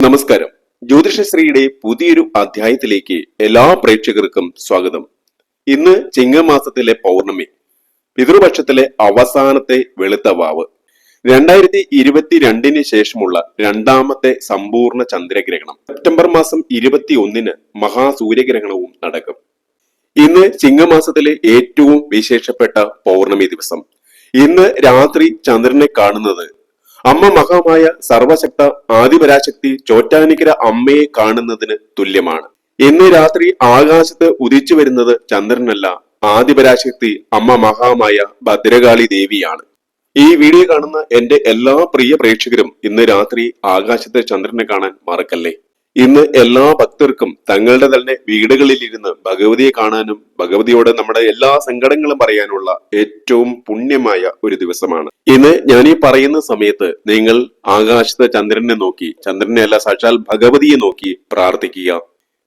നമസ്കാരം. ജ്യോതിഷശ്രീയുടെ പുതിയൊരു അധ്യായത്തിലേക്ക് എല്ലാ പ്രേക്ഷകർക്കും സ്വാഗതം. ഇന്ന് ചിങ്ങമാസത്തിലെ പൗർണമി പിതൃപക്ഷത്തിലെ അവസാനത്തെ വെളുത്ത വാവ്. രണ്ടായിരത്തി ഇരുപത്തിരണ്ടിന് ശേഷമുള്ള രണ്ടാമത്തെ സമ്പൂർണ ചന്ദ്രഗ്രഹണം. സെപ്റ്റംബർ മാസം ഇരുപത്തി ഒന്നിന് മഹാസൂര്യഗ്രഹണവും നടക്കും. ഇന്ന് ചിങ്ങമാസത്തിലെ ഏറ്റവും വിശേഷപ്പെട്ട പൗർണമി ദിവസം. ഇന്ന് രാത്രി ചന്ദ്രനെ കാണുന്നത് അമ്മ മഹാമായ സർവശക്ത ആദിപരാശക്തി ചോറ്റാനിക്കര അമ്മയെ കാണുന്നതിന് തുല്യമാണ്. ഇന്ന് രാത്രി ആകാശത്ത് ഉദിച്ചു വരുന്നത് ചന്ദ്രനല്ല ആദിപരാശക്തി അമ്മ മഹാമായ ഭദ്രകാളി ദേവിയാണ്. ഈ വീഡിയോ കാണുന്ന എന്റെ എല്ലാ പ്രിയ പ്രേക്ഷകരും ഇന്ന് രാത്രി ആകാശത്തെ ചന്ദ്രനെ കാണാൻ മറക്കല്ലേ? ഇന്ന് എല്ലാ ഭക്തർക്കും തങ്ങളുടെ തന്നെ വീടുകളിലിരുന്ന് ഭഗവതിയെ കാണാനും ഭഗവതിയോട് നമ്മുടെ എല്ലാ സങ്കടങ്ങളും പറയാനുള്ള ഏറ്റവും പുണ്യമായ ഒരു ദിവസമാണ്. ഇന്ന് ഞാൻ ഈ പറയുന്ന സമയത്ത് നിങ്ങൾ ആകാശത്തെ ചന്ദ്രനെ നോക്കി ചന്ദ്രനെ അല്ല സാക്ഷാൽ ഭഗവതിയെ നോക്കി പ്രാർത്ഥിക്കുക.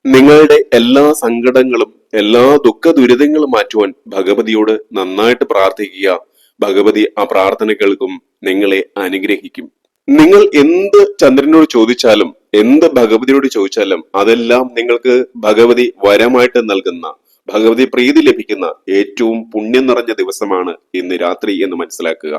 നിങ്ങളുടെ എല്ലാ സങ്കടങ്ങളും എല്ലാ ദുഃഖ ദുരിതങ്ങളും മാറ്റുവാൻ ഭഗവതിയോട് നന്നായിട്ട് പ്രാർത്ഥിക്കുക. ഭഗവതി ആ പ്രാർത്ഥന കേൾക്കും നിങ്ങളെ അനുഗ്രഹിക്കും. നിങ്ങൾ എന്ത് ചന്ദ്രനോട് ചോദിച്ചാലും എന്ത് ഭഗവതിയോട് ചോദിച്ചാലും അതെല്ലാം നിങ്ങൾക്ക് ഭഗവതി വരമായിട്ട് നൽകുന്ന ഭഗവതി പ്രീതി ലഭിക്കുന്ന ഏറ്റവും പുണ്യം നിറഞ്ഞ ദിവസമാണ് ഇന്ന് രാത്രി എന്ന് മനസ്സിലാക്കുക.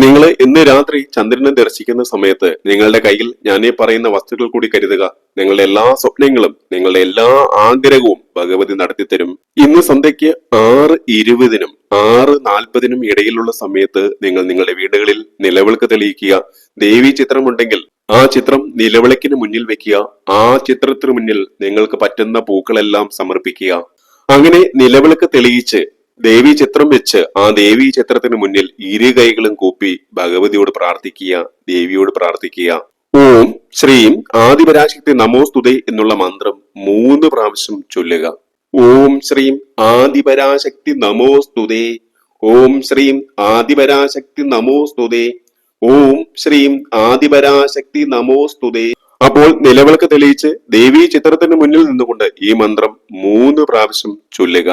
നിങ്ങൾ ഇന്ന് രാത്രി ചന്ദ്രനെ ദർശിക്കുന്ന സമയത്ത് നിങ്ങളുടെ കയ്യിൽ ഞാൻ ഈ പറയുന്ന വസ്തുക്കൾ കൂടി കരുതുക. നിങ്ങളുടെ എല്ലാ സ്വപ്നങ്ങളും നിങ്ങളുടെ എല്ലാ ആഗ്രഹവും ഭഗവതി നടത്തിത്തരും. ഇന്ന് സന്ധ്യയ്ക്ക് ആറ് ഇരുപതിനും ആറ് നാൽപ്പതിനും ഇടയിലുള്ള സമയത്ത് നിങ്ങൾ നിങ്ങളുടെ വീടുകളിൽ നിലവിളക്ക് തെളിയിക്കുക. ദേവി ചിത്രമുണ്ടെങ്കിൽ ആ ചിത്രം നിലവിളക്കിന് മുന്നിൽ വെക്കുക. ആ ചിത്രത്തിന് മുന്നിൽ നിങ്ങൾക്ക് പറ്റുന്ന പൂക്കളെല്ലാം സമർപ്പിക്കുക. അങ്ങനെ നിലവിളക്ക് തെളിയിച്ച് ദേവി ചിത്രം വെച്ച് ആ ദേവി ചിത്രത്തിന് മുന്നിൽ ഇരു കൈകളും കൂപ്പി ഭഗവതിയോട് പ്രാർത്ഥിക്കുക ദേവിയോട് പ്രാർത്ഥിക്കുക. ഓം ശ്രീം ആദിപരാശക്തി നമോസ്തുതേ എന്നുള്ള മന്ത്രം മൂന്ന് പ്രാവശ്യം ചൊല്ലുക. ഓം ശ്രീം ആദിപരാശക്തി നമോസ്തുതേ ഓം ശ്രീം ആദിപരാശക്തി നമോസ്തുതേ ഓം ശ്രീം ആദിപരാശക്തി നമോസ്തുതേ അപ്പോൾ നിലവിളക്ക് തെളിയിച്ച് ദേവീ ചിത്രത്തിന് മുന്നിൽ നിന്നുകൊണ്ട് ഈ മന്ത്രം മൂന്ന് പ്രാവശ്യം ചൊല്ലുക.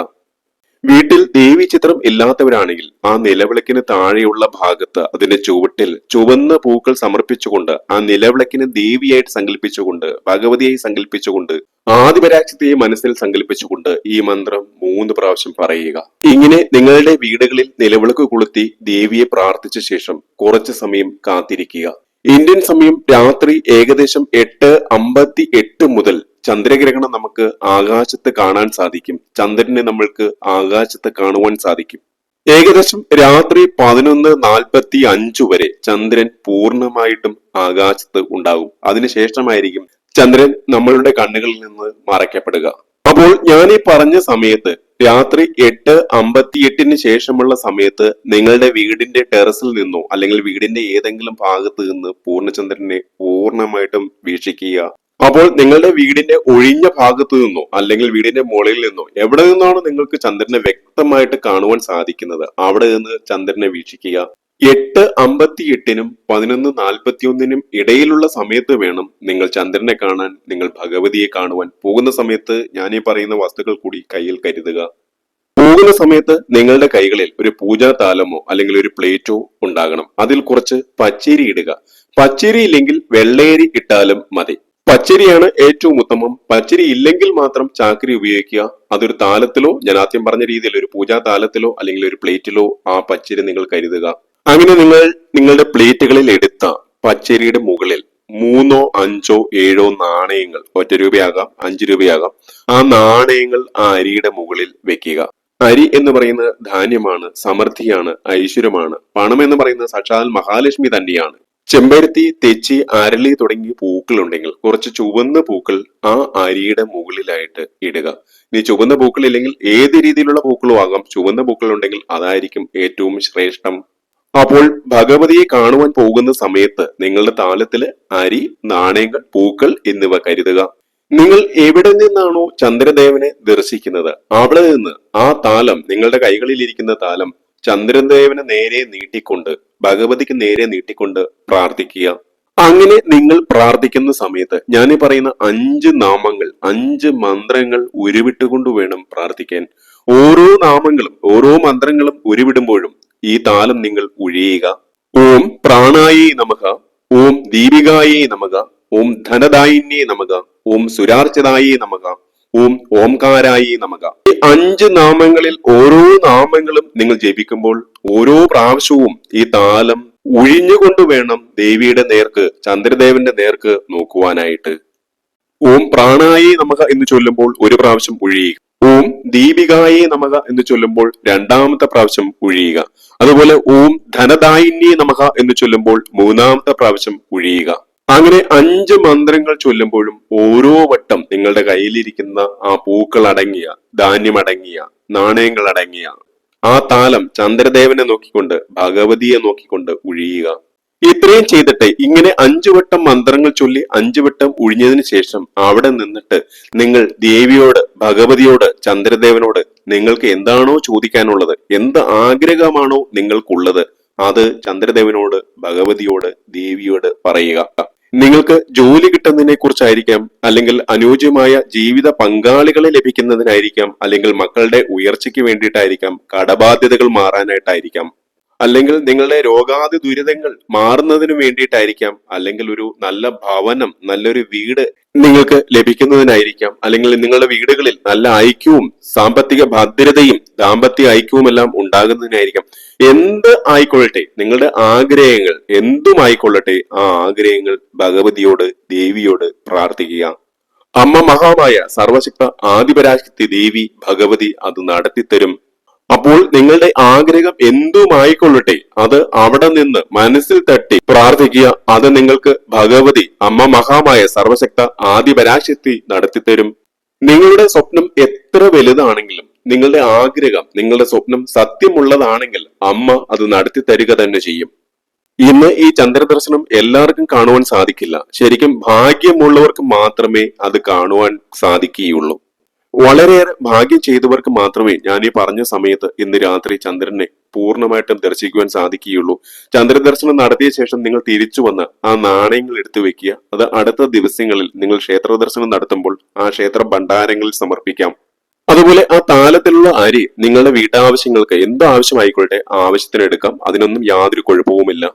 വീട്ടിൽ ദേവി ചിത്രം ഇല്ലാത്തവരാണെങ്കിൽ ആ നിലവിളക്കിന് താഴെയുള്ള ഭാഗത്ത് അതിന്റെ ചുവട്ടിൽ ചുവന്ന പൂക്കൾ സമർപ്പിച്ചുകൊണ്ട് ആ നിലവിളക്കിനെ ദേവിയായിട്ട് സങ്കല്പിച്ചുകൊണ്ട് ഭഗവതിയായി സങ്കല്പിച്ചുകൊണ്ട് ആദിപരാക്ഷത്തെ മനസ്സിൽ സങ്കല്പിച്ചുകൊണ്ട് ഈ മന്ത്രം മൂന്ന് പ്രാവശ്യം പറയുക. ഇങ്ങനെ നിങ്ങളുടെ വീടുകളിൽ നിലവിളക്ക് കൊളുത്തി ദേവിയെ പ്രാർത്ഥിച്ച ശേഷം കുറച്ചു സമയം കാത്തിരിക്കുക. ഇന്ത്യൻ സമയം രാത്രി ഏകദേശം എട്ട് അമ്പത്തി എട്ട് മുതൽ ചന്ദ്രഗ്രഹണം നമുക്ക് ആകാശത്ത് കാണാൻ സാധിക്കും. ചന്ദ്രനെ നമ്മൾക്ക് ആകാശത്ത് കാണുവാൻ സാധിക്കും. ഏകദേശം രാത്രി പതിനൊന്ന് നാൽപ്പത്തി അഞ്ചു വരെ ചന്ദ്രൻ പൂർണമായിട്ടും ആകാശത്ത് ഉണ്ടാകും. അതിനുശേഷമായിരിക്കും ചന്ദ്രൻ നമ്മളുടെ കണ്ണുകളിൽ നിന്ന് മറയ്ക്കപ്പെടുക. അപ്പോൾ ഞാൻ ഈ പറഞ്ഞ സമയത്ത് രാത്രി എട്ട് അമ്പത്തിയെട്ടിന് ശേഷമുള്ള സമയത്ത് നിങ്ങളുടെ വീടിന്റെ ടെറസിൽ നിന്നോ അല്ലെങ്കിൽ വീടിന്റെ ഏതെങ്കിലും ഭാഗത്ത് നിന്ന് പൂർണചന്ദ്രനെ പൂർണമായിട്ടും വീക്ഷിക്കുക. അപ്പോൾ നിങ്ങളുടെ വീടിന്റെ ഒഴിഞ്ഞ ഭാഗത്തു നിന്നോ അല്ലെങ്കിൽ വീടിന്റെ മുകളിൽ നിന്നോ എവിടെ നിന്നാണ് നിങ്ങൾക്ക് ചന്ദ്രനെ വ്യക്തമായിട്ട് കാണുവാൻ സാധിക്കുന്നത് അവിടെ നിന്ന് ചന്ദ്രനെ വീക്ഷിക്കുക. എട്ട് അമ്പത്തി എട്ടിനും പതിനൊന്ന് നാൽപ്പത്തി ഒന്നിനും ഇടയിലുള്ള സമയത്ത് വേണം നിങ്ങൾ ചന്ദ്രനെ കാണാൻ നിങ്ങൾ ഭഗവതിയെ കാണുവാൻ. പോകുന്ന സമയത്ത് ഞാൻ ഈ പറയുന്ന വസ്തുക്കൾ കൂടി കയ്യിൽ കരുതുക. പോകുന്ന സമയത്ത് നിങ്ങളുടെ കൈകളിൽ ഒരു പൂജാ താലമോ അല്ലെങ്കിൽ ഒരു പ്ലേറ്റോ ഉണ്ടാകണം. അതിൽ കുറച്ച് പച്ചരി ഇടുക. പച്ചരി ഇല്ലെങ്കിൽ വെള്ളേരി ഇട്ടാലും മതി. പച്ചരിയാണ് ഏറ്റവും ഉത്തമം. പച്ചരി ഇല്ലെങ്കിൽ മാത്രം ചാക്കരി ഉപയോഗിക്കുക. അതൊരു താലത്തിലോ ഞാൻ ആദ്യം പറഞ്ഞ രീതിയിൽ ഒരു പൂജാ താലത്തിലോ അല്ലെങ്കിൽ ഒരു പ്ലേറ്റിലോ ആ പച്ചരി നിങ്ങൾ കരുതുക. അങ്ങനെ നിങ്ങൾ നിങ്ങളുടെ പ്ലേറ്റുകളിൽ എടുത്ത പച്ചരിയുടെ മുകളിൽ മൂന്നോ അഞ്ചോ ഏഴോ നാണയങ്ങൾ ഒറ്റ രൂപയാകാം അഞ്ചു രൂപയാകാം ആ നാണയങ്ങൾ ആ അരിയുടെ മുകളിൽ വെക്കുക. അരി എന്ന് പറയുന്നത് ധാന്യമാണ് സമൃദ്ധിയാണ് ഐശ്വര്യമാണ്. പണം എന്ന് പറയുന്നത് സാക്ഷാൽ മഹാലക്ഷ്മി തന്നെയാണ്. ചെമ്പരത്തി തെച്ചി അരളി തുടങ്ങിയ പൂക്കൾ ഉണ്ടെങ്കിൽ കുറച്ച് ചുവന്ന പൂക്കൾ ആ അരിയുടെ മുകളിലായിട്ട് ഇടുക. ഇനി ചുവന്ന പൂക്കൾ ഇല്ലെങ്കിൽ ഏത് രീതിയിലുള്ള പൂക്കളും ആകാം. ചുവന്ന പൂക്കൾ ഉണ്ടെങ്കിൽ അതായിരിക്കും ഏറ്റവും ശ്രേഷ്ഠം. അപ്പോൾ ഭഗവതിയെ കാണുവാൻ പോകുന്ന സമയത്ത് നിങ്ങളുടെ താലത്തിൽ അരി നാണയങ്ങൾ പൂക്കൾ എന്നിവ കരുതുക. നിങ്ങൾ എവിടെ നിന്നാണോ ചന്ദ്രദേവനെ ദർശിക്കുന്നത്? അവിടെ നിന്ന് ആ താലം നിങ്ങളുടെ കൈകളിൽ ഇരിക്കുന്ന താലം ചന്ദ്രദേവനെ നേരെ നീട്ടിക്കൊണ്ട് ഭഗവതിക്ക് നേരെ നീട്ടിക്കൊണ്ട് പ്രാർത്ഥിക്കുക. അങ്ങനെ നിങ്ങൾ പ്രാർത്ഥിക്കുന്ന സമയത്ത് ഞാൻ ഈ പറയുന്ന അഞ്ച് നാമങ്ങൾ അഞ്ച് മന്ത്രങ്ങൾ ഉരുവിട്ടുകൊണ്ട് വേണം പ്രാർത്ഥിക്കാൻ. ഓരോ നാമങ്ങളും ഓരോ മന്ത്രങ്ങളും ഉരുവിടുമ്പോഴും ഈ താലം നിങ്ങൾ ഉഴിയുക. ഓം പ്രാണായേ നമക ഓം ദീപികായേ നമക ഓം ധനദായിന്യേ നമക ഓം സുരാർച്ചതായേ നമക ഓം ഓംകാരായി നമുക്ക് ഈ അഞ്ച് നാമങ്ങളിൽ ഓരോ നാമങ്ങളും നിങ്ങൾ ജപിക്കുമ്പോൾ ഓരോ പ്രാവശ്യവും ഈ താലം ഒഴിഞ്ഞുകൊണ്ട് വേണം ദേവിയുടെ നേർക്ക് ചന്ദ്രദേവന്റെ നേർക്ക് നോക്കുവാനായിട്ട്. ഓം പ്രാണായി നമുക്ക് എന്ന് ചൊല്ലുമ്പോൾ ഒരു പ്രാവശ്യം ഒഴിയുക ഓം ദീപികായി നമക എന്ന് ചൊല്ലുമ്പോൾ രണ്ടാമത്തെ പ്രാവശ്യം ഒഴിയുക അതുപോലെ ഓം ധനദായിന്യേ നമക എന്ന് ചൊല്ലുമ്പോൾ മൂന്നാമത്തെ പ്രാവശ്യം ഒഴിയുക അങ്ങനെ അഞ്ച് മന്ത്രങ്ങൾ ചൊല്ലുമ്പോഴും ഓരോ വട്ടം നിങ്ങളുടെ കയ്യിലിരിക്കുന്ന ആ പൂക്കൾ അടങ്ങിയ ധാന്യം അടങ്ങിയ നാണയങ്ങൾ അടങ്ങിയ ആ താലം ചന്ദ്രദേവനെ നോക്കിക്കൊണ്ട് ഭഗവതിയെ നോക്കിക്കൊണ്ട് ഉഴിയുക. ഇത്രയും ചെയ്തിട്ട് ഇങ്ങനെ അഞ്ചു വട്ടം മന്ത്രങ്ങൾ ചൊല്ലി അഞ്ചു വട്ടം ഒഴിഞ്ഞതിന് ശേഷം അവിടെ നിന്നിട്ട് നിങ്ങൾ ദേവിയോട് ഭഗവതിയോട് ചന്ദ്രദേവനോട് നിങ്ങൾക്ക് എന്താണോ ചോദിക്കാനുള്ളത് എന്ത് ആഗ്രഹമാണോ നിങ്ങൾക്കുള്ളത് അത് ചന്ദ്രദേവനോട് ഭഗവതിയോട് ദേവിയോട് പറയുക. നിങ്ങൾക്ക് ജോലി കിട്ടുന്നതിനെ കുറിച്ചായിരിക്കാം അല്ലെങ്കിൽ അനുയോജ്യമായ ജീവിത പങ്കാളികളെ ലഭിക്കുന്നതിനായിരിക്കാം അല്ലെങ്കിൽ മക്കളുടെ ഉയർച്ചയ്ക്ക് വേണ്ടിയിട്ടായിരിക്കാം കടബാധ്യതകൾ മാറാനായിട്ടായിരിക്കാം. അല്ലെങ്കിൽ നിങ്ങളുടെ രോഗാതി ദുരിതങ്ങൾ മാറുന്നതിനു വേണ്ടിയിട്ടായിരിക്കാം അല്ലെങ്കിൽ ഒരു നല്ല ഭവനം നല്ലൊരു വീട് നിങ്ങൾക്ക് ലഭിക്കുന്നതിനായിരിക്കാം അല്ലെങ്കിൽ നിങ്ങളുടെ വീടുകളിൽ നല്ല ഐക്യവും സാമ്പത്തിക ഭദ്രതയും ദാമ്പത്യ ഐക്യവും എല്ലാം ഉണ്ടാകുന്നതിനായിരിക്കാം. എന്ത് ആയിക്കൊള്ളട്ടെ നിങ്ങളുടെ ആഗ്രഹങ്ങൾ എന്തും ആയിക്കൊള്ളട്ടെ ആ ആഗ്രഹങ്ങൾ ഭഗവതിയോട് ദേവിയോട് പ്രാർത്ഥിക്കുക. അമ്മ മഹാമായ സർവശക്ത ആദിപരാശക്തി ദേവി ഭഗവതി അത് നടത്തിത്തരും. അപ്പോൾ നിങ്ങളുടെ ആഗ്രഹം എന്തുമായിക്കൊള്ളട്ടെ? അത് അവിടെ നിന്ന് മനസ്സിൽ തട്ടി പ്രാർത്ഥിക്കുക. അത് നിങ്ങൾക്ക് ഭഗവതി അമ്മ മഹാമായ സർവശക്ത ആദിപരാശക്തി നടത്തിത്തരും. നിങ്ങളുടെ സ്വപ്നം എത്ര വലുതാണെങ്കിലും നിങ്ങളുടെ ആഗ്രഹം നിങ്ങളുടെ സ്വപ്നം സത്യമുള്ളതാണെങ്കിൽ അമ്മ അത് നടത്തി തരിക തന്നെ ചെയ്യും. ഇന്ന് ഈ ചന്ദ്രദർശനം എല്ലാവർക്കും കാണുവാൻ സാധിക്കില്ല. ശരിക്കും ഭാഗ്യമുള്ളവർക്ക് മാത്രമേ അത് കാണുവാൻ സാധിക്കുകയുള്ളൂ. വളരെയേറെ ഭാഗ്യം ചെയ്തവർക്ക് മാത്രമേ ഞാൻ ഈ പറഞ്ഞ സമയത്ത് ഇന്ന് രാത്രി ചന്ദ്രനെ പൂർണമായിട്ടും ദർശിക്കുവാൻ സാധിക്കുകയുള്ളൂ. ചന്ദ്രദർശനം നടത്തിയ ശേഷം നിങ്ങൾ തിരിച്ചു വന്ന് ആ നാണയങ്ങൾ എടുത്തു വെക്കുക. അത് അടുത്ത ദിവസങ്ങളിൽ നിങ്ങൾ ക്ഷേത്ര ദർശനം നടത്തുമ്പോൾ ആ ക്ഷേത്ര ഭണ്ഡാരങ്ങളിൽ സമർപ്പിക്കാം. അതുപോലെ ആ താലത്തിലുള്ള അരി നിങ്ങളുടെ വീട്ടാവശ്യങ്ങൾക്ക് എന്ത് ആവശ്യമായിക്കൊള്ളട്ടെ ആവശ്യത്തിന് എടുക്കാം അതിനൊന്നും യാതൊരു കുഴപ്പവുമില്ല.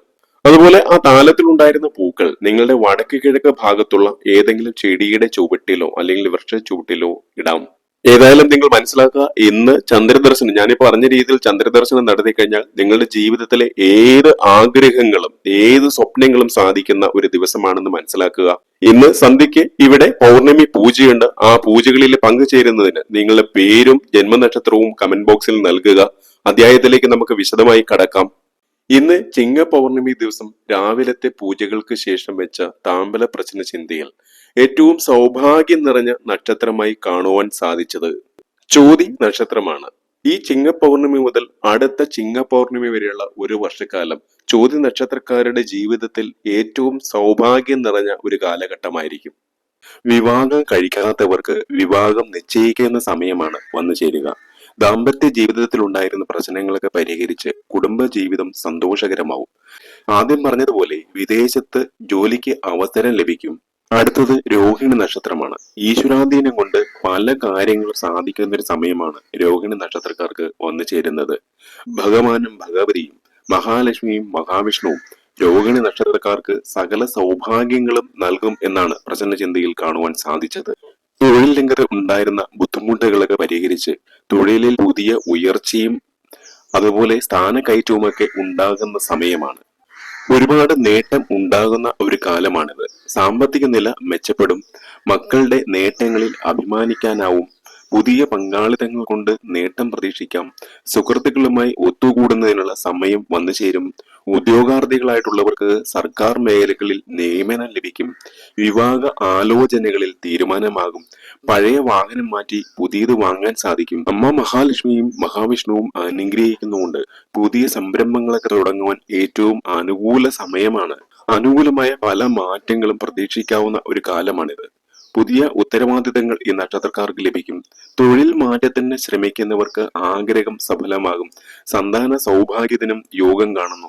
അതുപോലെ ആ താലത്തിലുണ്ടായിരുന്ന പൂക്കൾ നിങ്ങളുടെ വടക്ക് കിഴക്ക് ഭാഗത്തുള്ള ഏതെങ്കിലും ചെടിയുടെ ചുവട്ടിലോ അല്ലെങ്കിൽ വൃക്ഷ ചുവട്ടിലോ ഇടാം. ഏതായാലും നിങ്ങൾ മനസ്സിലാക്കുക ഇന്ന് ചന്ദ്രദർശനം ഞാനിപ്പോ പറഞ്ഞ രീതിയിൽ ചന്ദ്രദർശനം നടത്തി കഴിഞ്ഞാൽ നിങ്ങളുടെ ജീവിതത്തിലെ ഏത് ആഗ്രഹങ്ങളും ഏത് സ്വപ്നങ്ങളും സാധിക്കുന്ന ഒരു ദിവസമാണെന്ന് മനസ്സിലാക്കുക. ഇന്ന് സന്ധ്യയ്ക്ക് ഇവിടെ പൗർണമി പൂജയുണ്ട്. ആ പൂജകളിൽ പങ്കുചേരുന്നതിന് നിങ്ങളുടെ പേരും ജന്മനക്ഷത്രവും കമന്റ് ബോക്സിൽ നൽകുക. അധ്യായത്തിലേക്ക് നമുക്ക് വിശദമായി കടക്കാം. ഇന്ന് ചിങ്ങ പൗർണമി ദിവസം രാവിലത്തെ പൂജകൾക്ക് ശേഷം വെച്ച താമ്പല പ്രശ്ന ചിന്തയിൽ ഏറ്റവും സൗഭാഗ്യം നിറഞ്ഞ നക്ഷത്രമായി കാണുവാൻ സാധിച്ചത് ചോതി നക്ഷത്രമാണ്. ഈ ചിങ്ങ പൗർണമി മുതൽ അടുത്ത ചിങ്ങ പൗർണമി വരെയുള്ള ഒരു വർഷക്കാലം ചോതി നക്ഷത്രക്കാരുടെ ജീവിതത്തിൽ ഏറ്റവും സൗഭാഗ്യം നിറഞ്ഞ ഒരു കാലഘട്ടമായിരിക്കും. വിവാഹം കഴിക്കാത്തവർക്ക് വിവാഹം നിശ്ചയിക്കുന്ന സമയമാണ് വന്നു ചേരുക. ദാമ്പത്യ ജീവിതത്തിൽ ഉണ്ടായിരുന്ന പ്രശ്നങ്ങളൊക്കെ പരിഹരിച്ച് കുടുംബ ജീവിതം സന്തോഷകരമാവും. ആദ്യം പറഞ്ഞതുപോലെ വിദേശത്ത് ജോലിക്ക് അവസരം ലഭിക്കും. അടുത്തത് രോഹിണി നക്ഷത്രമാണ്. ഈശ്വരാധീനം കൊണ്ട് പല കാര്യങ്ങളും സാധിക്കുന്ന ഒരു സമയമാണ് രോഹിണി നക്ഷത്രക്കാർക്ക് വന്നു ചേരുന്നത്. ഭഗവാനും ഭഗവതിയും മഹാലക്ഷ്മിയും മഹാവിഷ്ണുവും രോഹിണി നക്ഷത്രക്കാർക്ക് സകല സൗഭാഗ്യങ്ങളും നൽകും എന്നാണ് പ്രസന്ന ചിന്തയിൽ കാണുവാൻ സാധിച്ചത്. തൊഴിൽ രംഗത്ത് ഉണ്ടായിരുന്ന ബുദ്ധിമുട്ടുകളൊക്കെ പരിഹരിച്ച് തൊഴിലിൽ പുതിയ ഉയർച്ചയും അതുപോലെ സ്ഥാനക്കയറ്റവുമൊക്കെ ഉണ്ടാകുന്ന സമയമാണ്. ഒരുപാട് നേട്ടം ഉണ്ടാകുന്ന ഒരു കാലമാണിത്. സാമ്പത്തിക നില മെച്ചപ്പെടും. മക്കളുടെ നേട്ടങ്ങളിൽ അഭിമാനിക്കാനാവും പുതിയ പങ്കാളിത്തങ്ങൾ കൊണ്ട് നേട്ടം പ്രതീക്ഷിക്കാം. സുഹൃത്തുക്കളുമായി ഒത്തുകൂടുന്നതിനുള്ള സമയം വന്നു ചേരും. ഉദ്യോഗാർത്ഥികളായിട്ടുള്ളവർക്ക് സർക്കാർ മേഖലകളിൽ നിയമനം ലഭിക്കും. വിവാഹ ആലോചനകളിൽ തീരുമാനമാകും. പഴയ വാഹനം മാറ്റി പുതിയത് വാങ്ങാൻ സാധിക്കും. അമ്മ മഹാലക്ഷ്മിയും മഹാവിഷ്ണുവും അനുഗ്രഹിക്കുന്നുകൊണ്ട് പുതിയ സംരംഭങ്ങളൊക്കെ തുടങ്ങുവാൻ ഏറ്റവും അനുകൂല സമയമാണ്. അനുകൂലമായ പല മാറ്റങ്ങളും പ്രതീക്ഷിക്കാവുന്ന ഒരു കാലമാണിത്. പുതിയ ഉത്തരവാദിത്തങ്ങൾ ഈ നക്ഷത്രക്കാർക്ക് ലഭിക്കും. തൊഴിൽ മാറ്റത്തിന് ശ്രമിക്കുന്നവർക്ക് ആഗ്രഹം സഫലമാകും. സന്താന സൗഭാഗ്യത്തിനും യോഗം കാണുന്നു.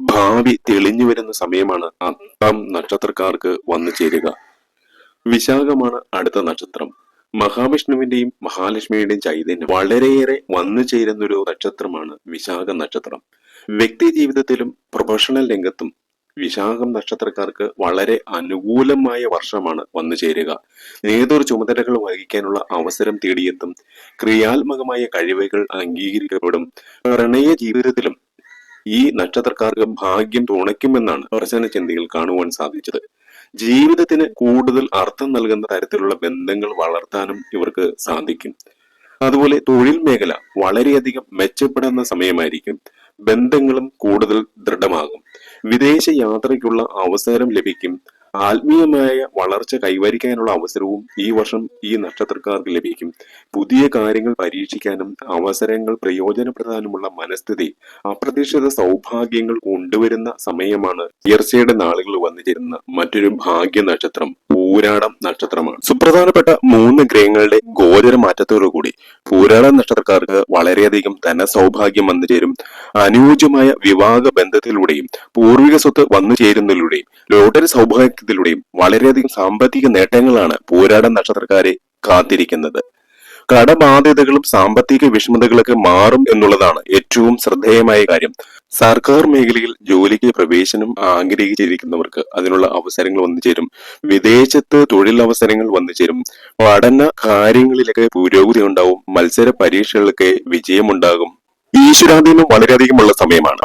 ഭാവി തെളിഞ്ഞു വരുന്ന സമയമാണ് അത്തം നക്ഷത്രക്കാർക്ക് വന്നു ചേരുക. വിശാഖമാണ് അടുത്ത നക്ഷത്രം. മഹാവിഷ്ണുവിന്റെയും മഹാലക്ഷ്മിയുടെയും ചൈതന്യം വളരെയേറെ വന്നു ചേരുന്ന ഒരു നക്ഷത്രമാണ് വിശാഖ നക്ഷത്രം. വ്യക്തി ജീവിതത്തിലും പ്രൊഫഷണൽ രംഗത്തും വിശാഖം നക്ഷത്രക്കാർക്ക് വളരെ അനുകൂലമായ വർഷമാണ് വന്നു ചേരുക. നേതൃ ചുമതലകൾ വഹിക്കാനുള്ള അവസരം തേടിയെത്തും. ക്രിയാത്മകമായ കഴിവുകൾ അംഗീകരിക്കപ്പെടും. പ്രണയ ജീവിതത്തിലും ഈ നക്ഷത്രക്കാർക്ക് ഭാഗ്യം തുണയ്ക്കുമെന്നാണ് ദർശന ചിന്തയിൽ കാണുവാൻ സാധിച്ചത്. ജീവിതത്തിന് കൂടുതൽ അർത്ഥം നൽകുന്ന തരത്തിലുള്ള ബന്ധങ്ങൾ വളർത്താനും ഇവർക്ക് സാധിക്കും. അതുപോലെ തൊഴിൽ മേഖല വളരെയധികം മെച്ചപ്പെടുന്ന സമയമായിരിക്കും. ബന്ധങ്ങളും കൂടുതൽ ദൃഢമാകും. വിദേശ യാത്രയ്ക്കുള്ള അവസരം ലഭിക്കും. ആത്മീയമായ വളർച്ച കൈവരിക്കാനുള്ള അവസരവും ഈ വർഷം ഈ നക്ഷത്രക്കാർക്ക് ലഭിക്കും. പുതിയ കാര്യങ്ങൾ പരീക്ഷിക്കാനും അവസരങ്ങൾ പ്രയോജനപ്പെടാനുമുള്ള മനസ്ഥിതി അപ്രതീക്ഷിത സൗഭാഗ്യങ്ങൾ കൊണ്ടുവരുന്ന സമയമാണ് ഉയർച്ചയുടെ നാളുകൾ വന്നു ചേരുന്ന മറ്റൊരു ഭാഗ്യ നക്ഷത്രം പൂരാടം നക്ഷത്രമാണ്. സുപ്രധാനപ്പെട്ട മൂന്ന് ഗ്രഹങ്ങളുടെ ഗോചര മാറ്റത്തോടുകൂടി പൂരാടം നക്ഷത്രക്കാർക്ക് വളരെയധികം ധനസൗഭാഗ്യം വന്നു ചേരും. അനുയോജ്യമായ വിവാഹ ബന്ധത്തിലൂടെയും പൂർവിക സ്വത്ത് വന്നു ചേരുന്നതിലൂടെയും ലോട്ടറി സൗഭാഗ്യത്തിലൂടെയും വളരെയധികം സാമ്പത്തിക നേട്ടങ്ങളാണ് പൂരാടം നക്ഷത്രക്കാരെ കാത്തിരിക്കുന്നത്. കടബാധ്യതകളും സാമ്പത്തിക വിഷമതകളൊക്കെ മാറും എന്നുള്ളതാണ് ഏറ്റവും ശ്രദ്ധേയമായ കാര്യം. സർക്കാർ മേഖലയിൽ ജോലിക്ക് പ്രവേശനം ആഗ്രഹിച്ചിരിക്കുന്നവർക്ക് അതിനുള്ള അവസരങ്ങൾ വന്നു ചേരും. വിദേശത്ത് തൊഴിലവസരങ്ങൾ വന്നു ചേരും. പഠന കാര്യങ്ങളിലൊക്കെ പുരോഗതി ഉണ്ടാവും. മത്സര പരീക്ഷകളിലൊക്കെ വിജയമുണ്ടാകും. ഈശ്വരാധീനം വളരെയധികമുള്ള സമയമാണ്.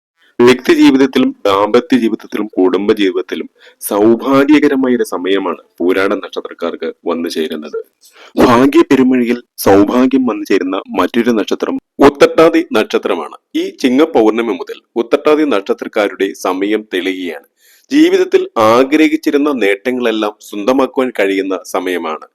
വ്യക്തി ജീവിതത്തിലും ദാമ്പത്യ ജീവിതത്തിലും കുടുംബ ജീവിതത്തിലും സൗഭാഗ്യകരമായ ഒരു സമയമാണ് പൂരാട നക്ഷത്രക്കാർക്ക് വന്നു ചേരുന്നത്. ഭാഗ്യ പെരുമഴിയിൽ സൗഭാഗ്യം വന്നു ചേരുന്ന മറ്റൊരു നക്ഷത്രം ഉത്തട്ടാതി നക്ഷത്രമാണ്. ഈ ചിങ്ങ പൗർണമി മുതൽ ഉത്തട്ടാതി നക്ഷത്രക്കാരുടെ സമയം തെളിയുകയാണ്. ജീവിതത്തിൽ ആഗ്രഹിച്ചിരുന്ന നേട്ടങ്ങളെല്ലാം സ്വന്തമാക്കുവാൻ കഴിയുന്ന സമയമാണ്.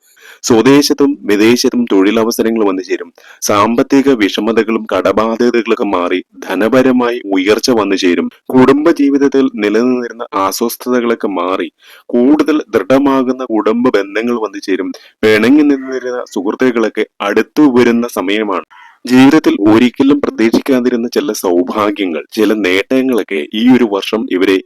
സ്വദേശത്തും വിദേശത്തും തൊഴിലവസരങ്ങൾ വന്നു ചേരും. സാമ്പത്തിക വിഷമതകളും കടബാധ്യതകളൊക്കെ മാറി ധനപരമായി ഉയർച്ച വന്നു ചേരും. കുടുംബ ജീവിതത്തിൽ നിലനിന്നിരുന്ന അസ്വസ്ഥതകളൊക്കെ മാറി കൂടുതൽ ദൃഢമാകുന്ന കുടുംബ ബന്ധങ്ങൾ വന്നു ചേരും. പിണങ്ങി നിന്നിരുന്ന സുഹൃത്തുക്കളൊക്കെ അടുത്തു വരുന്ന സമയമാണ്. ജീവിതത്തിൽ ഒരിക്കലും പ്രതീക്ഷിക്കാതിരുന്ന ചില സൗഭാഗ്യങ്ങൾ ചില നേട്ടങ്ങളൊക്കെ ഈ ഒരു വർഷം ഇവരെ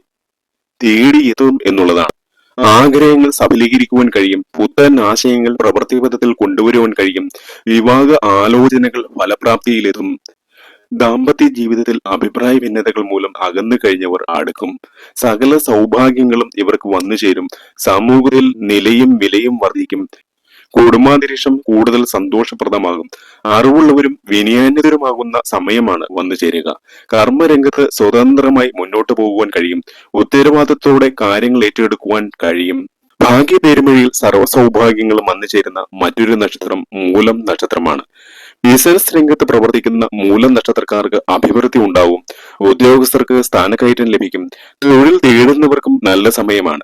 തേടിയെത്തും എന്നുള്ളതാണ്. ആഗ്രഹങ്ങൾ സഫലീകരിക്കുവാൻ കഴിയും. പുത്തൻ ആശയങ്ങൾ പ്രവൃത്തിപഥത്തിൽ കൊണ്ടുവരുവാൻ കഴിയും. വിവാഹ ആലോചനകൾ ഫലപ്രാപ്തിയിലെത്തും. ദാമ്പത്യ ജീവിതത്തിൽ അഭിപ്രായ ഭിന്നതകൾ മൂലം അകന്നു കഴിഞ്ഞവർ അടുക്കും. സകല സൗഭാഗ്യങ്ങളും ഇവർക്ക് വന്നു ചേരും സമൂഹത്തിൽ നിലയും വിലയും വർദ്ധിക്കും. കുടുംബാന്തരീക്ഷം കൂടുതൽ സന്തോഷപ്രദമാകും. അറിവുള്ളവരും വിനയാന്യതരുമാകുന്ന സമയമാണ് വന്നു ചേരുക. കർമ്മരംഗത്ത് സ്വതന്ത്രമായി മുന്നോട്ട് പോകുവാൻ കഴിയും. ഉത്തരവാദിത്തോടെ കാര്യങ്ങൾ ഏറ്റെടുക്കുവാൻ കഴിയും. ഭാഗ്യ പേരുമഴിയിൽ സർവസൗഭാഗ്യങ്ങളും വന്നു ചേരുന്ന മറ്റൊരു നക്ഷത്രം മൂലം നക്ഷത്രമാണ്. ബിസിനസ് രംഗത്ത് പ്രവർത്തിക്കുന്ന മൂലം നക്ഷത്രക്കാർക്ക് അഭിവൃദ്ധി ഉണ്ടാവും. ഉദ്യോഗസ്ഥർക്ക് സ്ഥാനക്കയറ്റം ലഭിക്കും. തൊഴിൽ തേടുന്നവർക്കും നല്ല സമയമാണ്.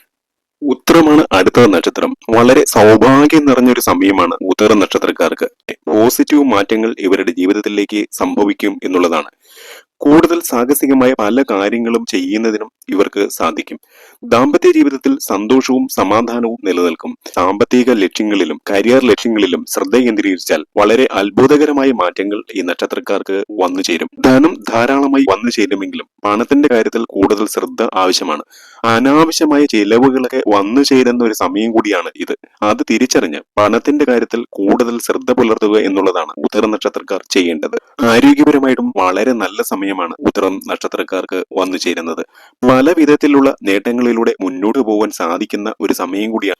ഉത്തരമാണ് അടുത്ത നക്ഷത്രം. വളരെ സൗഭാഗ്യം നിറഞ്ഞൊരു സമയമാണ് ഉത്തര നക്ഷത്രക്കാർക്ക്. പോസിറ്റീവ് മാറ്റങ്ങൾ ഇവരുടെ ജീവിതത്തിലേക്ക് സംഭവിക്കും എന്നുള്ളതാണ്. കൂടുതൽ സാഹസികമായ പല കാര്യങ്ങളും ചെയ്യുന്നതിനും ഇവർക്ക് സാധിക്കും. ദാമ്പത്യ ജീവിതത്തിൽ സന്തോഷവും സമാധാനവും നിലനിൽക്കും. സാമ്പത്തിക ലക്ഷ്യങ്ങളിലും കരിയർ ലക്ഷ്യങ്ങളിലും ശ്രദ്ധ കേന്ദ്രീകരിച്ചാൽ വളരെ അത്ഭുതകരമായ മാറ്റങ്ങൾ ഈ നക്ഷത്രക്കാർക്ക് വന്നു ചേരും ധനം ധാരാളമായി വന്നു ചേരുമെങ്കിലും പണത്തിന്റെ കാര്യത്തിൽ കൂടുതൽ ശ്രദ്ധ ആവശ്യമാണ്. അനാവശ്യമായ ചിലവുകളൊക്കെ വന്നു ചേരുന്ന ഒരു സമയം കൂടിയാണ് ഇത്. അത് തിരിച്ചറിഞ്ഞ് പണത്തിന്റെ കാര്യത്തിൽ കൂടുതൽ ശ്രദ്ധ പുലർത്തുക എന്നുള്ളതാണ് ഉത്തര നക്ഷത്രക്കാർ ചെയ്യേണ്ടത്. ആരോഗ്യപരമായിട്ടും വളരെ നല്ല സമയമാണ് ഉത്തരം നക്ഷത്രക്കാർക്ക് വന്നു ചേരുന്നത്. പല വിധത്തിലുള്ള നേട്ടങ്ങളിലൂടെ മുന്നോട്ട് പോകാൻ സാധിക്കുന്ന ഒരു സമയം കൂടിയാണ്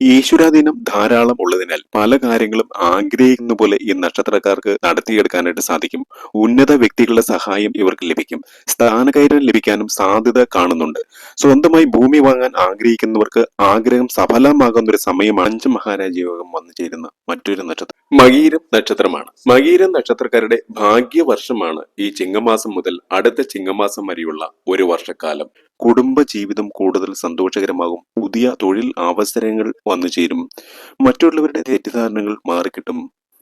ഈശ്വരാധീനം ധാരാളം ഉള്ളതിനാൽ പല കാര്യങ്ങളും ആഗ്രഹിക്കുന്ന പോലെ ഈ നക്ഷത്രക്കാർക്ക് നടത്തിയെടുക്കാനായിട്ട് സാധിക്കും. ഉന്നത വ്യക്തികളുടെ സഹായം ഇവർക്ക് ലഭിക്കും. സ്ഥാനകയറ്റം ലഭിക്കാനും സാധ്യത കാണുന്നുണ്ട്. സ്വന്തമായി ഭൂമി വാങ്ങാൻ ആഗ്രഹിക്കുന്നവർക്ക് ആഗ്രഹം സഫലമാകുന്ന ഒരു സമയമാണ് അഞ്ച് മഹാരാജയോഗം വന്നു ചേരുന്ന മറ്റൊരു നക്ഷത്രം. മകീരം നക്ഷത്രമാണ്. മകീരം നക്ഷത്രക്കാരുടെ ഭാഗ്യവർഷമാണ് ഈ ചിങ്ങമാസം മുതൽ അടുത്ത ചിങ്ങമാസം വരെയുള്ള ഒരു വർഷക്കാലം. കുടുംബ ജീവിതം കൂടുതൽ സന്തോഷകരമാകും. പുതിയ തൊഴിൽ അവസരങ്ങൾ വന്നു ചേരും മറ്റുള്ളവരുടെ തെറ്റിദ്ധാരണകൾ മാറിക്കിട്ടും.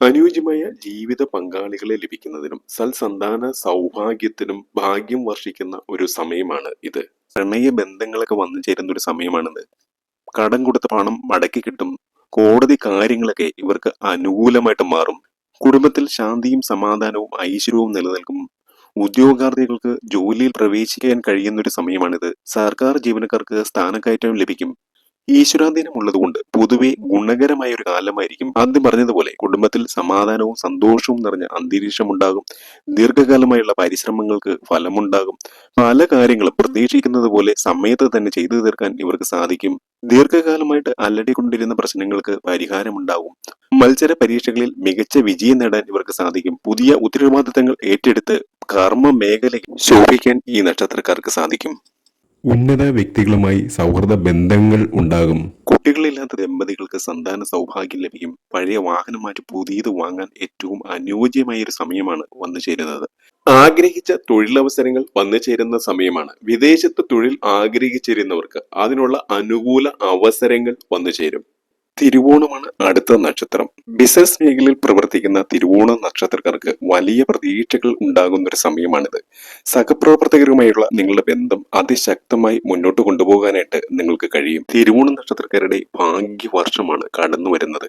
അനുയോജ്യമായ ജീവിത പങ്കാളികളെ ലഭിക്കുന്നതിനും സൽസന്താന സൗഭാഗ്യത്തിനും ഭാഗ്യം വർഷിക്കുന്ന ഒരു സമയമാണ് ഇത്. പ്രണയ ബന്ധങ്ങളൊക്കെ വന്നു ചേരുന്ന ഒരു സമയമാണിത്. കടം കൊടുത്ത പണം മടക്കി കിട്ടും. കോടതി കാര്യങ്ങളൊക്കെ ഇവർക്ക് അനുകൂലമായിട്ട് മാറും. കുടുംബത്തിൽ ശാന്തിയും സമാധാനവും ഐശ്വര്യവും നിലനിൽക്കും. ഉദ്യോഗാർത്ഥികൾക്ക് ജോലിയിൽ പ്രവേശിക്കാൻ കഴിയുന്ന ഒരു സമയമാണിത്. സർക്കാർ ജീവനക്കാർക്ക് സ്ഥാനക്കയറ്റം ലഭിക്കും. ഈശ്വരാധീനം ഉള്ളതുകൊണ്ട് പൊതുവെ ഗുണകരമായ ഒരു കാലമായിരിക്കും. ആദ്യം പറഞ്ഞതുപോലെ കുടുംബത്തിൽ സമാധാനവും സന്തോഷവും നിറഞ്ഞ അന്തരീക്ഷം ഉണ്ടാകും. ദീർഘകാലമായുള്ള പരിശ്രമങ്ങൾക്ക് ഫലമുണ്ടാകും. പല കാര്യങ്ങളും പ്രതീക്ഷിക്കുന്നത് പോലെ സമയത്ത് തന്നെ ചെയ്തു തീർക്കാൻ ഇവർക്ക് സാധിക്കും. ദീർഘകാലമായിട്ട് അലടിക്കൊണ്ടിരുന്ന പ്രശ്നങ്ങൾക്ക് പരിഹാരമുണ്ടാകും. മത്സര പരീക്ഷകളിൽ മികച്ച വിജയം നേടാൻ ഇവർക്ക് സാധിക്കും. പുതിയ ഉത്തരവാദിത്തങ്ങൾ ഏറ്റെടുത്ത് കർമ്മ മേഖലയിൽ ശോഭിക്കാൻ ഈ നക്ഷത്രക്കാർക്ക് സാധിക്കും. ഉന്നത വ്യക്തികളുമായി സൗഹൃദ ബന്ധങ്ങൾ ഉണ്ടാകും. കുട്ടികളില്ലാത്ത ദമ്പതികൾക്ക് സന്താന സൗഭാഗ്യം ലഭിക്കും. പഴയ വാഹനം മാറ്റി പുതിയത് വാങ്ങാൻ ഏറ്റവും അനുയോജ്യമായ ഒരു സമയമാണ് വന്നു ചേരുന്നത്. ആഗ്രഹിച്ച തൊഴിലവസരങ്ങൾ വന്നു ചേരുന്ന സമയമാണ്. വിദേശത്ത് തൊഴിൽ ആഗ്രഹിച്ചിരുന്നവർക്ക് അതിനുള്ള അനുകൂല അവസരങ്ങൾ വന്നു ചേരും. തിരുവോണമാണ് അടുത്ത നക്ഷത്രം. ബിസിനസ് മേഖലയിൽ പ്രവർത്തിക്കുന്ന തിരുവോണ നക്ഷത്രക്കാർക്ക് വലിയ പ്രതീക്ഷകൾ ഉണ്ടാകുന്ന ഒരു സമയമാണിത്. സഹപ്രവർത്തകരുമായുള്ള നിങ്ങളുടെ ബന്ധം അതിശക്തമായി മുന്നോട്ട് കൊണ്ടുപോകാനായിട്ട് നിങ്ങൾക്ക് കഴിയും. തിരുവോണ നക്ഷത്രക്കാരുടെ ഭാഗ്യവർഷമാണ് കടന്നു വരുന്നത്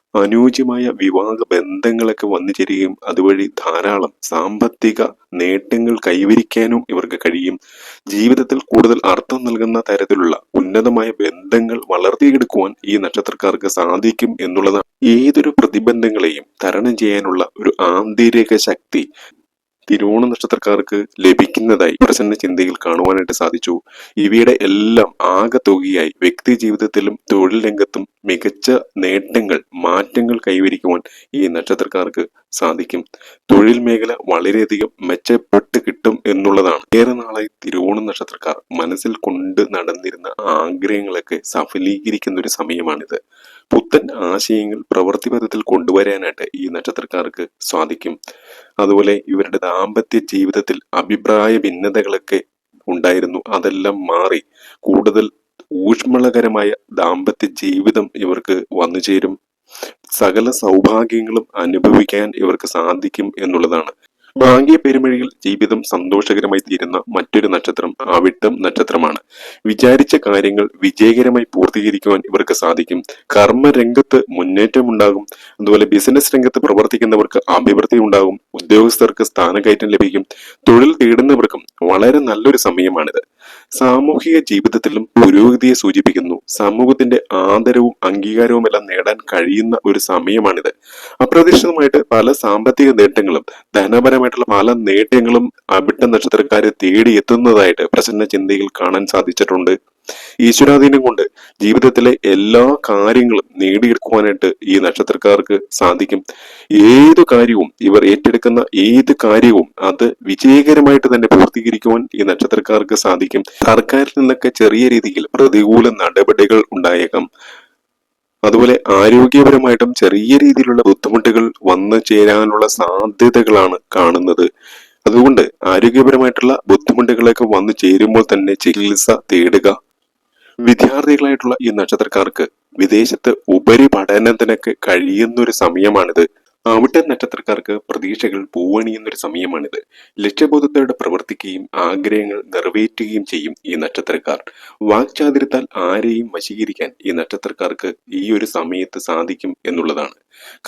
അനുയോജ്യമായ വിവാഹ ബന്ധങ്ങളൊക്കെ വന്നു ചേരുകയും അതുവഴി ധാരാളം സാമ്പത്തിക നേട്ടങ്ങൾ കൈവരിക്കാനും ഇവർക്ക് കഴിയും. ജീവിതത്തിൽ കൂടുതൽ അർത്ഥം നൽകുന്ന തരത്തിലുള്ള ഉന്നതമായ ബന്ധങ്ങൾ വളർത്തിയെടുക്കുവാൻ ഈ നക്ഷത്രക്കാർക്ക് സാധിക്കും എന്നുള്ളതാണ്. ഏതൊരു പ്രതിബന്ധങ്ങളെയും തരണം ചെയ്യാനുള്ള ഒരു ആന്തരിക ശക്തി തിരുവോണ നക്ഷത്രക്കാർക്ക് ലഭിക്കുന്നതായി പ്രസന്ന ചിന്തയിൽ കാണുവാനായിട്ട് സാധിച്ചു. ഇവയുടെ എല്ലാം ആകെ തുകയായി വ്യക്തി ജീവിതത്തിലും തൊഴിൽ രംഗത്തും മികച്ച നേട്ടങ്ങൾ മാറ്റങ്ങൾ കൈവരിക്കുവാൻ ഈ നക്ഷത്രക്കാർക്ക് സാധിക്കും. തൊഴിൽ മേഖല വളരെയധികം മെച്ചപ്പെട്ട് കിട്ടും എന്നുള്ളതാണ്. ഏറെ നാളായി തിരുവോണ നക്ഷത്രക്കാർ മനസ്സിൽ കൊണ്ട് നടന്നിരുന്ന ആഗ്രഹങ്ങളൊക്കെ സഫലീകരിക്കുന്ന ഒരു സമയമാണിത്. പുത്തൻ ആശയങ്ങൾ പ്രവൃത്തിപഥത്തിൽ കൊണ്ടുവരാനായിട്ട് ഈ നക്ഷത്രക്കാർക്ക് സാധിക്കും. അതുപോലെ ഇവരുടെ ദാമ്പത്യ ജീവിതത്തിൽ അഭിപ്രായ ഭിന്നതകളൊക്കെ ഉണ്ടായിരുന്നു. അതെല്ലാം മാറി കൂടുതൽ ഊഷ്മളകരമായ ദാമ്പത്യ ജീവിതം ഇവർക്ക് വന്നു ചേരും. സകല സൗഭാഗ്യങ്ങളും അനുഭവിക്കാൻ ഇവർക്ക് സാധിക്കും എന്നുള്ളതാണ് ഭാഗ്യ പെരുമഴിയിൽ ജീവിതം സന്തോഷകരമായി തീരുന്ന മറ്റൊരു നക്ഷത്രം അവിട്ടം നക്ഷത്രമാണ്. വിചാരിച്ച കാര്യങ്ങൾ വിജയകരമായി പൂർത്തീകരിക്കുവാൻ ഇവർക്ക് സാധിക്കും. കർമ്മരംഗത്ത് മുന്നേറ്റം ഉണ്ടാകും അതുപോലെ ബിസിനസ് രംഗത്ത് പ്രവർത്തിക്കുന്നവർക്ക് അഭിവൃദ്ധി ഉണ്ടാകും. ഉദ്യോഗസ്ഥർക്ക് സ്ഥാനക്കയറ്റം ലഭിക്കും. തൊഴിൽ തേടുന്നവർക്കും വളരെ നല്ലൊരു സമയമാണിത്. സാമൂഹിക ജീവിതത്തിലും പുരോഗതിയെ സൂചിപ്പിക്കുന്നു. സമൂഹത്തിന്റെ ആദരവും അംഗീകാരവും എല്ലാം നേടാൻ കഴിയുന്ന ഒരു സമയമാണിത്. അപ്രതീക്ഷിതമായിട്ട് പല സാമ്പത്തിക നേട്ടങ്ങളും ധനപരമായിട്ടുള്ള പല നേട്ടങ്ങളും അബിട്ട നക്ഷത്രക്കാരെ തേടി എത്തുന്നതായിട്ട് പ്രസന്ന ചിന്തയിൽ കാണാൻ സാധിച്ചിട്ടുണ്ട്. ഈശ്വരാധീനം കൊണ്ട് ജീവിതത്തിലെ എല്ലാ കാര്യങ്ങളും നേടിയെടുക്കുവാനായിട്ട് ഈ നക്ഷത്രക്കാർക്ക് സാധിക്കും. ഏത് കാര്യവും ഇവർ ഏറ്റെടുക്കുന്ന ഏത് കാര്യവും അത് വിജയകരമായിട്ട് തന്നെ പൂർത്തീകരിക്കുവാൻ ഈ നക്ഷത്രക്കാർക്ക് സാധിക്കും. സർക്കാരിൽ നിന്നൊക്കെ ചെറിയ രീതിയിൽ പ്രതികൂല നടപടികൾ ഉണ്ടായേക്കാം. അതുപോലെ ആരോഗ്യപരമായിട്ടും ചെറിയ രീതിയിലുള്ള ബുദ്ധിമുട്ടുകൾ വന്നു ചേരാനുള്ള സാധ്യതകളാണ് കാണുന്നത്. അതുകൊണ്ട് ആരോഗ്യപരമായിട്ടുള്ള ബുദ്ധിമുട്ടുകളൊക്കെ വന്നു ചേരുമ്പോൾ തന്നെ ചികിത്സ തേടുക. വിദ്യാർത്ഥികളായിട്ടുള്ള ഈ നക്ഷത്രക്കാർക്ക് വിദേശത്ത് ഉപരിപഠനത്തിനൊക്കെ കഴിയുന്ന ഒരു സമയമാണിത്. അവിട്ട നക്ഷത്രക്കാർക്ക് പ്രതീക്ഷകൾ പൂവണിയുന്ന ഒരു സമയമാണിത്. ലക്ഷ്യബോധത്തോടെ പ്രവർത്തിക്കുകയും ആഗ്രഹങ്ങൾ നിറവേറ്റുകയും ചെയ്യും ഈ നക്ഷത്രക്കാർ. വാക്ചാതിരത്താൽ ആരെയും വശീകരിക്കാൻ ഈ നക്ഷത്രക്കാർക്ക് ഈ ഒരു സമയത്ത് സാധിക്കും എന്നുള്ളതാണ്.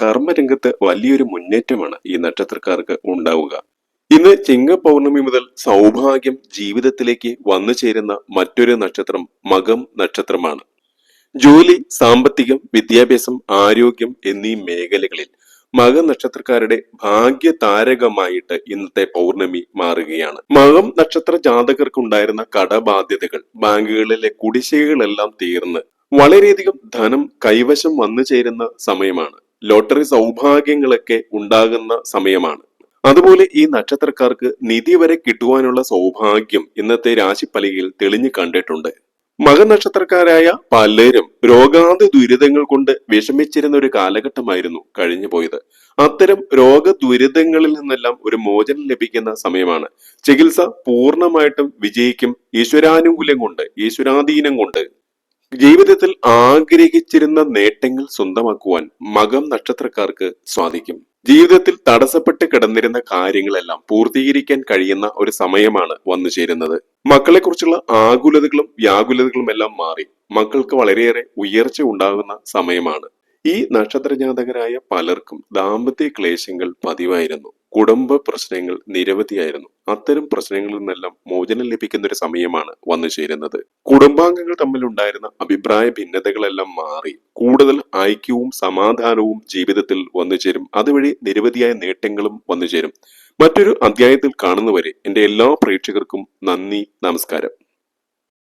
കർമ്മരംഗത്ത് വലിയൊരു മുന്നേറ്റമാണ് ഈ നക്ഷത്രക്കാർക്ക് ഉണ്ടാവുക. ഇന്ന് ചിങ്ങ പൗർണമി മുതൽ സൗഭാഗ്യം ജീവിതത്തിലേക്ക് വന്നു ചേരുന്ന മറ്റൊരു നക്ഷത്രം മകം നക്ഷത്രമാണ്. ജോലി സാമ്പത്തികം വിദ്യാഭ്യാസം ആരോഗ്യം എന്നീ മേഖലകളിൽ മകം നക്ഷത്രക്കാരുടെ ഭാഗ്യ താരകമായിട്ട് ഇന്നത്തെ പൗർണമി മാറുകയാണ്. മകം നക്ഷത്ര ജാതകർക്ക് ഉണ്ടായിരുന്ന കടബാധ്യതകൾ ബാങ്കുകളിലെ കുടിശ്ശികകളെല്ലാം തീർന്ന് വളരെയധികം ധനം കൈവശം വന്നു ചേരുന്ന സമയമാണ്. ലോട്ടറി സൗഭാഗ്യങ്ങളൊക്കെ ഉണ്ടാകുന്ന സമയമാണ്. അതുപോലെ ഈ നക്ഷത്രക്കാർക്ക് നിധി വരെ കിട്ടുവാനുള്ള സൗഭാഗ്യം ഇന്നത്തെ രാശിപ്പലികയിൽ തെളിഞ്ഞു കണ്ടിട്ടുണ്ട്. മകനക്ഷത്രക്കാരായ പലരും രോഗാതി ദുരിതങ്ങൾ കൊണ്ട് വിഷമിച്ചിരുന്ന ഒരു കാലഘട്ടമായിരുന്നു കഴിഞ്ഞു പോയത്. അത്തരം രോഗ ദുരിതങ്ങളിൽ നിന്നെല്ലാം ഒരു മോചനം ലഭിക്കുന്ന സമയമാണ്. ചികിത്സ പൂർണമായിട്ടും വിജയിക്കും ഈശ്വരാനുകൂല്യം കൊണ്ട് ഈശ്വരാധീനം കൊണ്ട്. ജീവിതത്തിൽ ആഗ്രഹിച്ചിരുന്ന നേട്ടങ്ങൾ സ്വന്തമാക്കുവാൻ മകം നക്ഷത്രക്കാർക്ക് സാധിക്കും. ജീവിതത്തിൽ തടസ്സപ്പെട്ട് കിടന്നിരുന്ന കാര്യങ്ങളെല്ലാം പൂർത്തീകരിക്കാൻ കഴിയുന്ന ഒരു സമയമാണ് വന്നു ചേരുന്നത് മക്കളെ കുറിച്ചുള്ള ആകുലതകളും വ്യാകുലതകളും എല്ലാം മാറി മക്കൾക്ക് വളരെയേറെ ഉയർച്ച ഉണ്ടാകുന്ന സമയമാണ്. ഈ നക്ഷത്രജാതകരായ പലർക്കും ദാമ്പത്യ ക്ലേശങ്ങൾ പതിവായിരുന്നു. കുടുംബ പ്രശ്നങ്ങൾ നിരവധിയായിരുന്നു. അത്തരം പ്രശ്നങ്ങളിൽ നിന്നെല്ലാം മോചനം ലഭിക്കുന്ന ഒരു സമയമാണ് വന്നു ചേരുന്നത്. കുടുംബാംഗങ്ങൾ തമ്മിലുണ്ടായിരുന്ന അഭിപ്രായ ഭിന്നതകളെല്ലാം മാറി കൂടുതൽ ഐക്യവും സമാധാനവും ജീവിതത്തിൽ വന്നു ചേരും. അതുവഴി നിരവധിയായ നേട്ടങ്ങളും വന്നു ചേരും. മറ്റൊരു അധ്യായത്തിൽ കാണുന്നവരെ എന്റെ എല്ലാ പ്രേക്ഷകർക്കും നന്ദി നമസ്കാരം.